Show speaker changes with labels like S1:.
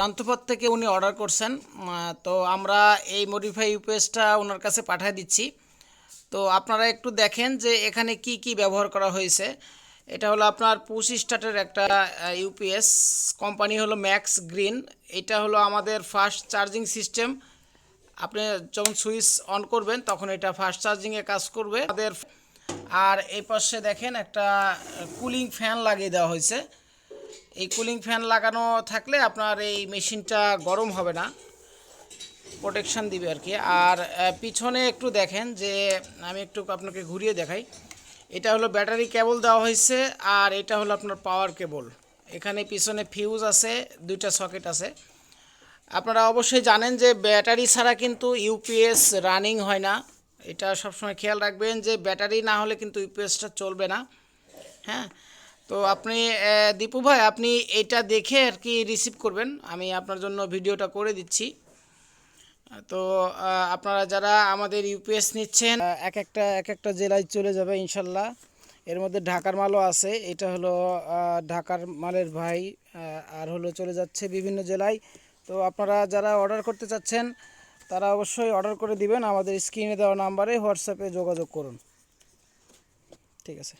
S1: প্রান্তপথ থেকে উনি অর্ডার করছেন তো আমরা এই মডিফাই ইউপিএসটা ওনার কাছে পাঠিয়ে দিচ্ছি। তো আপনারা একটু দেখেন যে এখানে কি কি ব্যবহার করা হয়েছে। এটা হলো আপনার পুশ স্টার্টের একটা ইউপিএস কোম্পানি হলো ম্যাক্স গ্রিন এটা হলো আমাদের ফাস্ট চার্জিং সিস্টেম আপনি যখন সুইচ অন করবেন, তখন এটা ফাস্ট চার্জিংয়ে কাজ করবে। আমাদের, আর এই পাশে দেখেন একটা কুলিং ফ্যান লাগিয়ে দেওয়া হয়েছে। এই কুলিং ফ্যান লাগানো থাকলে আপনার এই মেশিনটা গরম হবে না প্রোটেকশন দিবে আর কি। আর পিছনে একটু দেখেন যে আমি একটু আপনাকে ঘুরিয়ে দেখাই। এটা হলো ব্যাটারি কেবল দেওয়া হয়েছে আর এটা হলো আপনার পাওয়ার কেবল এখানে পিছনে ফিউজ আছে, দুইটা সকেট আছে। আপনারা অবশ্যই জানেন যে ব্যাটারি ছাড়া কিন্তু ইউপিএস রানিং হয় না। এটা সবসময় খেয়াল রাখবেন যে ব্যাটারি না হলে কিন্তু ইউপিএসটা চলবে না। হ্যাঁ? তো আপনি দীপু ভাই, আপনি এটা দেখে আর কি রিসিভ করবেন। আমি আপনার জন্য ভিডিওটা করে দিচ্ছি। তো আপনারা যারা আমাদের ইউপিএস নিচ্ছেন এক একটা এক একটা জেলায় চলে যাবে ইনশাল্লাহ। এর মধ্যে ঢাকার মালও আছে। এটা হলো ঢাকার মালের ভাই আর হলো চলে যাচ্ছে বিভিন্ন জেলায়। তো আপনারা যারা অর্ডার করতে চাচ্ছেন, তারা অবশ্যই অর্ডার করে দিবেন। আমাদের স্ক্রিনে দেওয়া নাম্বারে হোয়াটসঅ্যাপে যোগাযোগ করুন। ঠিক আছে।